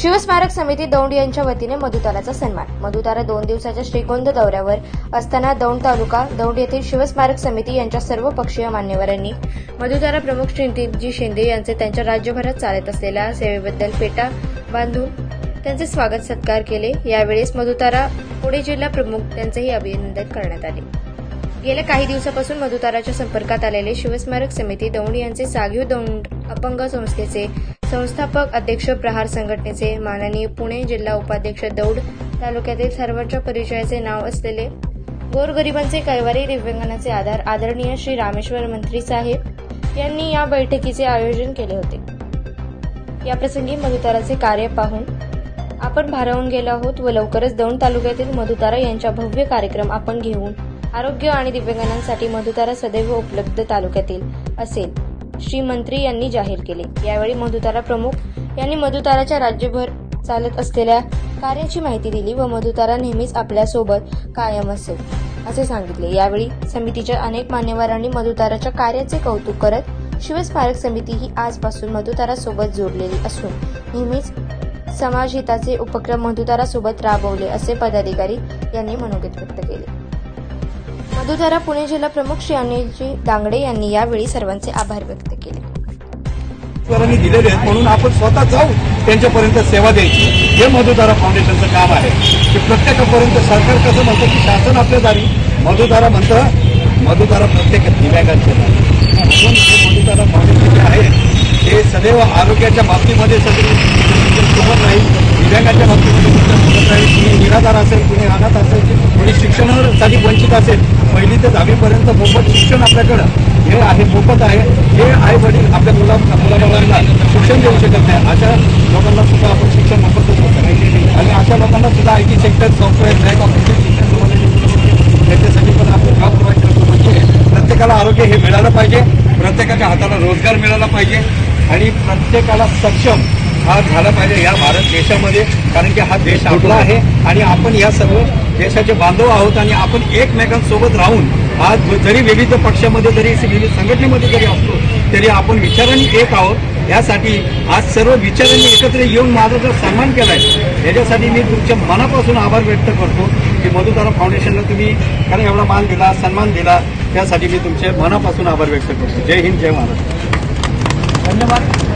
शिवस्मारक समिती दौंड यांच्या वतीने मधुताराचा सन्मान. मधुतारा दोन दिवसाच्या श्रीगोंद दौऱ्यावर असताना दौंड तालुका दौंड येथील शिवस्मारक समिती यांच्या सर्व पक्षीय मान्यवरांनी मधुतारा प्रमुख श्रीजी शिंदे यांचे त्यांच्या राज्यभरात चालत असलेल्या सेवेबद्दल पेटा बांधून त्यांचे स्वागत सत्कार केले. यावेळेस मधुतारा पुणे जिल्हा प्रमुख त्यांचेही अभिनंदन करण्यात आले. गेल्या काही दिवसापासून मधुताराच्या संपर्कात आलेले शिवस्मारक समिती दौंड यांचे सागीव दौंड अपंग संस्थेचे संस्थापक अध्यक्ष प्रहार संघटनेचे माननीय पुणे जिल्हा उपाध्यक्ष दौड तालुक्यातील सर्वांच्या परिचयाचे नाव असलेले गोरगरिबांचे कैवारी दिव्यांगांचे आधार आदरणीय श्री रामेश्वर मंत्री साहेब यांनी या बैठकीचे आयोजन केले होते. याप्रसंगी मधुताराचे कार्य पाहून आपण भारावून गेलो आहोत व लवकरच दौंड तालुक्यातील मधुतारा यांच्या भव्य कार्यक्रम आपण घेऊन आरोग्य आणि दिव्यांगांसाठी मधुतारा सदैव उपलब्ध तालुक्यातील असेल. श्री मंत्री यांनी जाहीर केले. यावेळी मधुतारा प्रमुख यांनी मधुताराच्या राज्यभर चालत असलेल्या कार्याची माहिती दिली व मधुतारा नेहमीच आपल्यासोबत कायम असेल असे सांगितले. यावेळी समितीच्या अनेक मान्यवरांनी मधुताराच्या कार्याचे कौतुक करत शिवस्मारक समिती ही आजपासून मधुतारा सोबत जोडलेली असून नेहमीच समाजहिताचे उपक्रम मधुतारा सोबत राबवले असे पदाधिकारी यांनी मनोगत व्यक्त केले. मधुधारा पुणे जिल्हा प्रमुख श्री अनिलजी दांगडे यांनी यावेळी सर्वांचे आभार व्यक्त केले. दिलेले आहेत म्हणून आपण स्वतः जाऊ त्यांच्यापर्यंत सेवा द्यायची. हे मधुधारा फाउंडेशनचं काम आहे. की प्रत्येकापर्यंत सरकार कसं म्हणतं की शासन आपल्या दारी मधुधारा म्हणतं मधुधारा प्रत्येक दिव्यांगांचे म्हणून हे मधुधारा फाउंडेशन जे आहे हे सदैव आरोग्याच्या बाबतीमध्ये सगळी सोबत राहील. दिव्यांगाच्या बाबतीमध्ये सोबत राहील. कुणी निराधार असेल कुणी अनाथ असेल कुणी वंचित असेल पहिली ते दहावीपर्यंत मोफत शिक्षण आपल्याकडं हे आहे मोफत आहे. हे आई वडील आपल्या मुला मुलाबाळांना शिक्षण देऊ शकत नाही. अशा लोकांना सुद्धा आपण शिक्षण मोफत आणि अशा लोकांना सुद्धा I T sector software bank office याच्यासाठी पण आपण काम प्रोव्हाइड करतो. म्हणजे प्रत्येकाला आरोग्य हे मिळालं पाहिजे. प्रत्येकाच्या हाताला रोजगार मिळाला पाहिजे. आणि प्रत्येकाला सक्षम हा झाला पाहिजे या भारत देशामध्ये कारण की हा देश आपला आहे आणि आपण या सर्व देशाचे बांधव आहोत आणि आपण एकमेकांसोबत राहून आज जरी विविध पक्षामध्ये जरी विविध संघटनेमध्ये जरी असतो तरी आपण विचारांनी एक आहोत. यासाठी आज सर्व विचारांनी एकत्र येऊन माझा जर सन्मान केलाय याच्यासाठी मी तुमच्या मनापासून आभार व्यक्त करतो की मधुतारा फाउंडेशनला तुम्ही कारण एवढा मान दिला सन्मान दिला त्यासाठी मी तुमचे मनापासून आभार व्यक्त करतो. जय हिंद जय महाराष्ट्र धन्यवाद.